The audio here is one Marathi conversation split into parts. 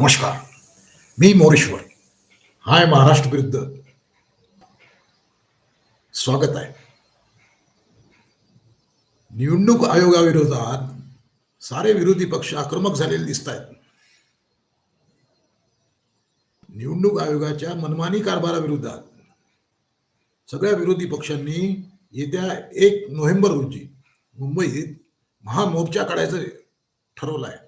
नमस्कार. मी मोरेश्वर. हाय महाराष्ट्र विरुद्ध. स्वागत आहे. निवडणूक आयोगाविरोधात सारे विरोधी पक्ष आक्रमक झालेले दिसत आहेत निवडणूक आयोगाच्या मनमानी कारभाराविरोधात सगळ्या विरोधी पक्षांनी येत्या एक नोव्हेंबर रोजी मुंबईत महामोर्चा काढायचं ठरवलं आहे.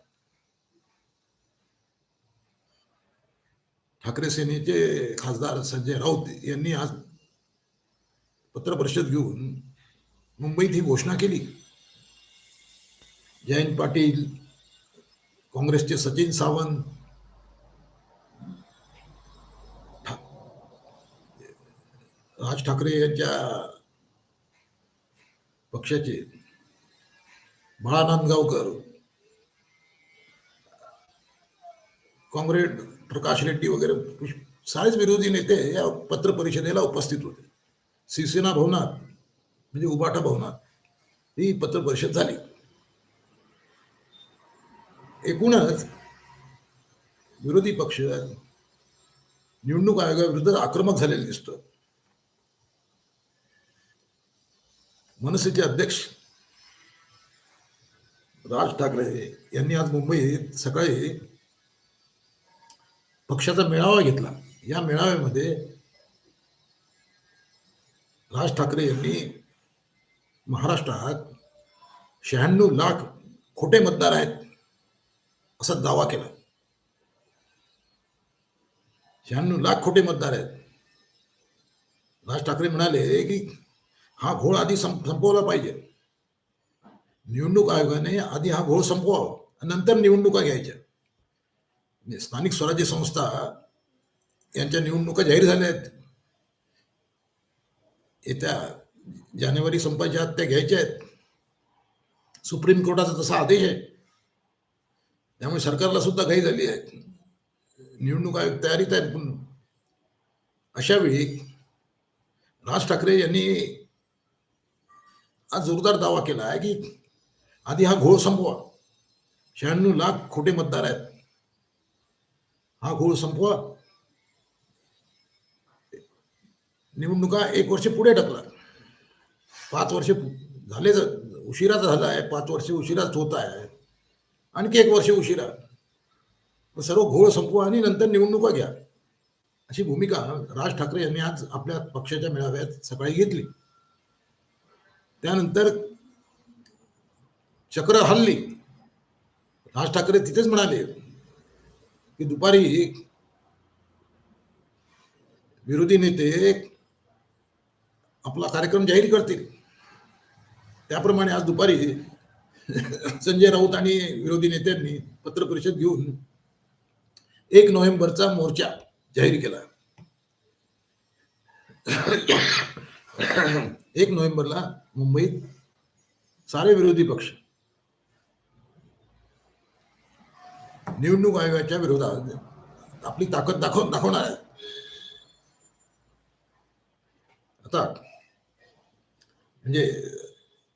ठाकरे सेनेचे खासदार संजय राऊत यांनी आज पत्र परिषद घेऊन मुंबईत ही घोषणा केली. जयंत पाटील काँग्रेसचे सचिन सावंत ठा- राज ठाकरे यांच्या पक्षाचे बाळा नांदगावकर काँग्रेस प्रकाश रेड्डी वगैरे सारेच विरोधी नेते या पत्र परिषदेला उपस्थित होते. शिवसेना भवनात म्हणजे उबाटा भवनात ही पत्र परिषद झाली. एकूणच विरोधी पक्ष निवडणूक आयोगाविरुद्ध आक्रमक झालेले दिसतं. मनसेचे अध्यक्ष राज ठाकरे यांनी आज मुंबईत सकाळी पक्षाचा मेळावा घेतला. या मेळाव्यामध्ये राज ठाकरे यांनी महाराष्ट्रात शहाण्णव लाख खोटे मतदार आहेत असा दावा केला. शहाण्णव लाख खोटे मतदार आहेत. राज ठाकरे म्हणाले की हा घोळ आधी संप संपवला पाहिजे. निवडणूक आयोगाने आधी हा घोळ संपवावा आणि नंतर निवडणुका घ्यायच्या. म्हणजे स्थानिक स्वराज्य संस्था यांच्या निवडणुका जाहीर झाल्या आहेत. येत्या जानेवारी संपायच्या त्या घ्यायच्या आहेत. सुप्रीम कोर्टाचा तसा आदेश आहे. त्यामुळे सरकारला सुद्धा घाई झाली आहे. निवडणूक आयोग तयारीत आहेत पण अशा वेळी राज ठाकरे यांनी आज जोरदार दावा केला आहे की आधी हा घोळ संपवा. शहाण्णव लाख खोटे मतदार आहेत. हा घोळ संपवा. निवडणुका एक वर्ष पुढे ढकला. पाच वर्ष झाले उशिराच झाला आहे पाच वर्ष उशिराच होत आहे. आणखी एक वर्ष उशिरा. सर्व घोळ संपवा आणि नंतर निवडणुका घ्या. अशी भूमिका राज ठाकरे यांनी आज आपल्या पक्षाच्या मेळाव्यात सकाळी घेतली. त्यानंतर चक्र हल्ली. राज ठाकरे तिथेच म्हणाले की दुपारी विरोधी नेते आपला कार्यक्रम जाहीर करतील. त्याप्रमाणे आज दुपारी संजय राऊत आणि विरोधी नेत्यांनी पत्रपरिषद घेऊन एक नोव्हेंबरचा मोर्चा जाहीर केला. एक नोव्हेंबरला मुंबईत सारे विरोधी पक्ष निवडणूक आयोगाच्या विरोधात. आपली ताकद दाखव दाखवणार आहे. आता म्हणजे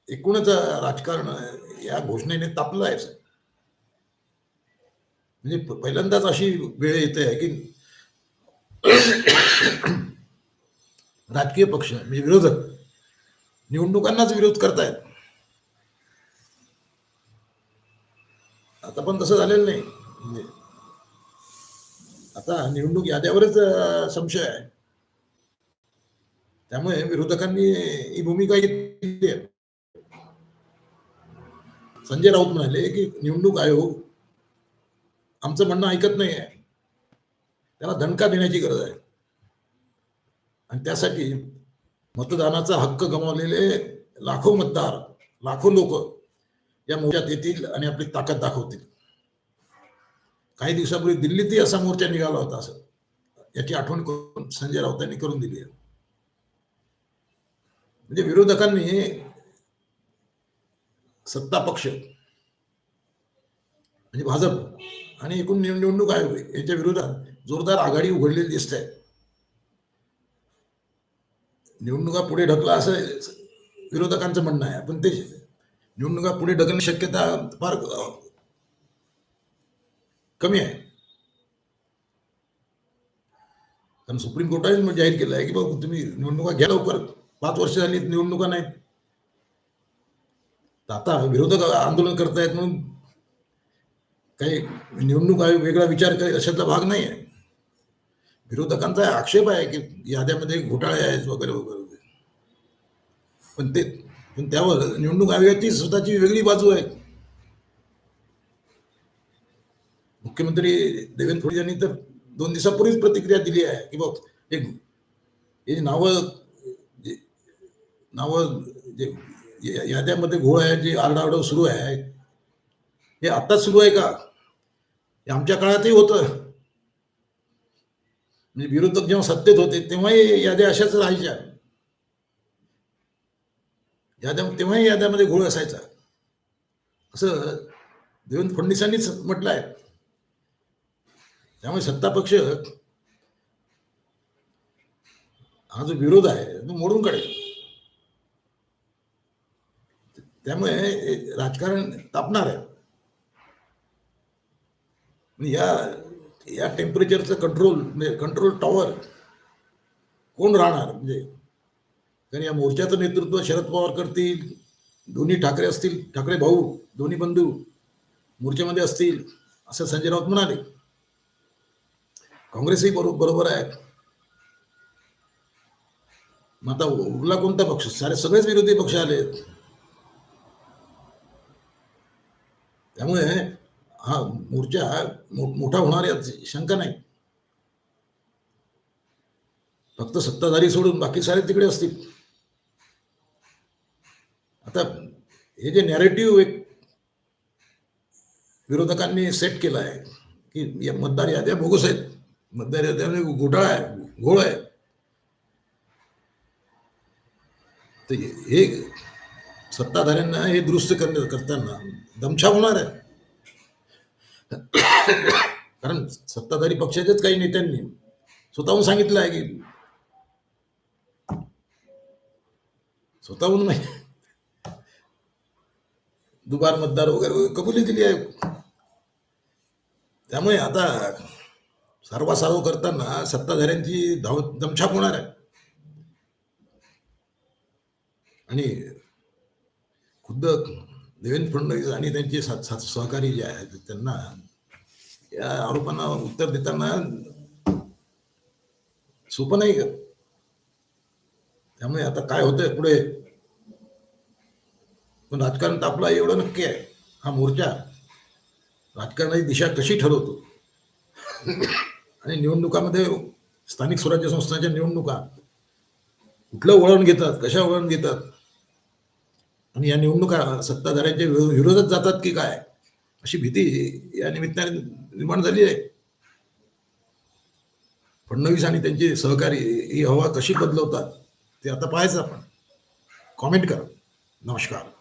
एकूणच राजकारण या घोषणेने तापलं आहे म्हणजे पहिल्यांदाच अशी वेळ येते आहे की राजकीय पक्ष म्हणजे विरोधक निवडणुकांनाच विरोध करतायत. आता पण तसं झालेलं नाही. म्हणजे आता निवडणूक याद्यावरच संशय आहे. त्यामुळे विरोधकांनी ही भूमिका घेतली आहे. संजय राऊत म्हणाले की निवडणूक आयोग आमचं म्हणणं ऐकत नाही आहे त्याला दणका देण्याची गरज आहे. आणि त्यासाठी मतदानाचा हक्क गमावलेले लाखो मतदार लाखो लोक या मोर्चात येतील आणि आपली ताकद दाखवतील. काही दिवसापूर्वी दिल्लीतही असा मोर्चा निघाला होता असं. याची आठवण करून संजय राऊतांनी करून दिली आहे. म्हणजे विरोधकांनी सत्ता पक्ष म्हणजे भाजप आणि एकूण निवडणूक आयोग यांच्या विरोधात जोरदार आघाडी उघडलेली दिसत. आहे निवडणुका पुढे ढकला असं विरोधकांचं म्हणणं आहे. पण ते निवडणुका पुढे ढकलण्याची शक्यता फार कमी आहे. कारण सुप्रीम कोर्टाने म्हणजे मग जाहीर केलं आहे की बाबा तुम्ही निवडणुका घ्या लवकर. पाच वर्ष झाली निवडणुका नाहीत. तर आता विरोधक आंदोलन करतायत म्हणून काही निवडणूक आयोग वेगळा विचार करेल अशातला भाग नाही आहे विरोधकांचा आक्षेप आहे की याद्यामध्ये घोटाळे आहेत वगैरे वगैरे वगैरे. पण ते पण त्यावर निवडणूक आयोगाची स्वतःची वेगळी बाजू आहे. मुख्यमंत्री देवेंद्र फडणवीस यांनी तर दोन दिवसापूर्वीच प्रतिक्रिया दिली आहे की बघ हे हे नावं जे नावं जे या- याद्यामध्ये घोळ आहे जे आरडाओरड सुरू आहे हे आत्ताच सुरू आहे का? हे आमच्या काळातही होतं. म्हणजे विरोधक जेव्हा सत्तेत होते तेव्हाही याद्या अशाच राहायच्या. याद्या तेव्हाही याद्यामध्ये घोळ असायचा. असं देवेंद्र फडणवीसांनीच म्हटलं आहे त्यामुळे सत्ता पक्ष हा जो विरोध आहे तो मोडून काढेल. त्यामुळे राजकारण तापणार आहे. या या टेम्परेचरचं कंट्रोल म्हणजे कंट्रोल टॉवर कोण राहणार? म्हणजे कारण या मोर्चाचं नेतृत्व शरद पवार करतील दोन्ही ठाकरे असतील ठाकरे भाऊ दोन्ही बंधू मोर्चामध्ये असतील असं संजय राऊत म्हणाले. काँग्रेसही बरोबर बरोबर आहे. मग आता उरला कोणता पक्ष? सारे सगळेच विरोधी पक्ष आले. त्यामुळे हा मोर्चा मोठा होणार यात शंका नाही. फक्त सत्ताधारी सोडून बाकी सारे तिकडे असतील. आता हे जे नॅरेटिव्ह एक विरोधकांनी सेट केलं आहे की या मतदार याद्या बोगस आहेत. मतदार याद्यामध्ये घोटाळा आहे घोळ आहे. तर हे सत्ताधाऱ्यांना हे दुरुस्त करण्या करताना दमछा होणार आहे. कारण सत्ताधारी पक्षाच्याच काही नेत्यांनी स्वतःहून सांगितलं आहे की स्वतःहून नाही. दुबार मतदार वगैरे वगैरे कबुली दिली आहे. त्यामुळे आता सर्वासार्व करताना सत्ताधाऱ्यांची धाव दमछाप होणार आहे. आणि खुद्द देवेंद्र फडणवीस आणि त्यांचे सहकारी जे आहेत त्यांना या आरोपांना उत्तर देताना सोपं नाही का? त्यामुळे आता काय होतंय पुढे? पण राजकारण तापला एवढं नक्की आहे. हा मोर्चा राजकारणाची दिशा कशी ठरवतो? आणि निवडणुकामध्ये स्थानिक स्वराज्य संस्थांच्या निवडणुका कुठलं वळण घेतात कशा वळण घेतात? आणि या निवडणुका सत्ताधाऱ्यांच्या विरोधात जातात की काय? अशी भीती या निमित्ताने निर्माण झाली आहे. फडणवीस आणि त्यांचे सहकारी ही हवा कशी बदलवतात ते आता पाहायचं आपण. कॉमेंट करा. नमस्कार.